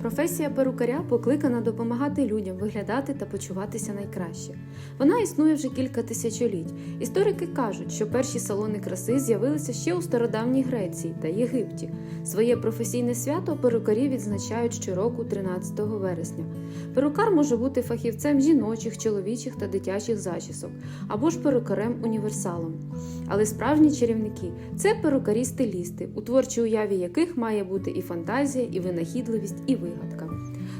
Професія перукаря покликана допомагати людям виглядати та почуватися найкраще. Вона існує вже кілька тисячоліть. Історики кажуть, що перші салони краси з'явилися ще у стародавній Греції та Єгипті. Своє професійне свято перукарі відзначають щороку 13 вересня. Перукар може бути фахівцем жіночих, чоловічих та дитячих зачісок або ж перукарем універсалом. Але справжні чарівники це перукарі-стилісти, у творчій уяві яких має бути і фантазія, і винахідливість, і вигадка.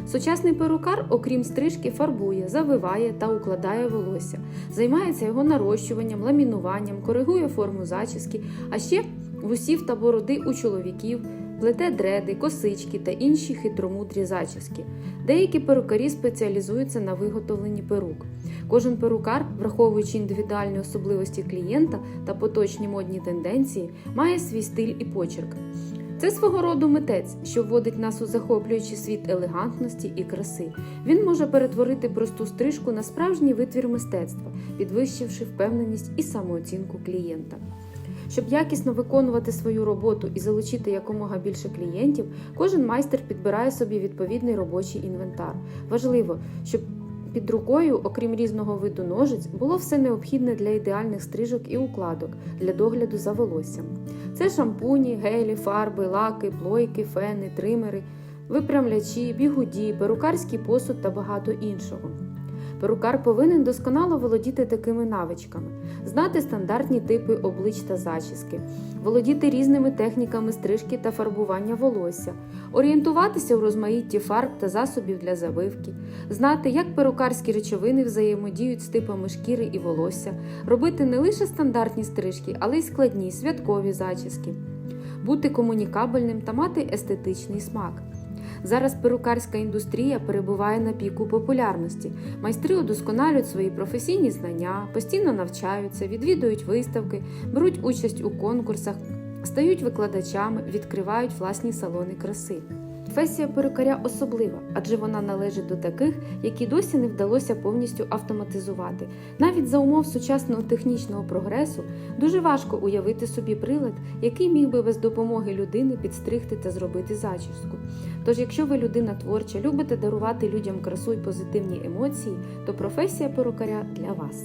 Сучасний перукар, окрім стрижки, фарбує, завиває та укладає волосся, займається його нарощуванням, ламінуванням, коригує форму зачіски, а ще вусів та бороди у чоловіків, плете дреди, косички та інші хитромудрі зачіски. Деякі перукарі спеціалізуються на виготовленні перук. Кожен перукар, враховуючи індивідуальні особливості клієнта та поточні модні тенденції, має свій стиль і почерк. Це свого роду митець, що вводить нас у захоплюючий світ елегантності і краси. Він може перетворити просту стрижку на справжній витвір мистецтва, підвищивши впевненість і самооцінку клієнта. Щоб якісно виконувати свою роботу і залучити якомога більше клієнтів, кожен майстер підбирає собі відповідний робочий інвентар. Важливо, щоб під рукою, окрім різного виду ножиць, було все необхідне для ідеальних стрижок і укладок для догляду за волоссям. Це шампуні, гелі, фарби, лаки, плойки, фени, тримери, випрямлячі, бігуді, перукарський посуд та багато іншого. Перукар повинен досконало володіти такими навичками, знати стандартні типи облич та зачіски, володіти різними техніками стрижки та фарбування волосся, орієнтуватися у розмаїтті фарб та засобів для завивки, знати, як перукарські речовини взаємодіють з типами шкіри і волосся, робити не лише стандартні стрижки, але й складні святкові зачіски, бути комунікабельним та мати естетичний смак. Зараз перукарська індустрія перебуває на піку популярності. Майстри удосконалюють свої професійні знання, постійно навчаються, відвідують виставки, беруть участь у конкурсах, стають викладачами, відкривають власні салони краси. Професія перукаря особлива, адже вона належить до таких, які досі не вдалося повністю автоматизувати. Навіть за умов сучасного технічного прогресу дуже важко уявити собі прилад, який міг би без допомоги людини підстригти та зробити зачіску. Тож, якщо ви людина творча, любите дарувати людям красу й позитивні емоції, то професія перукаря для вас.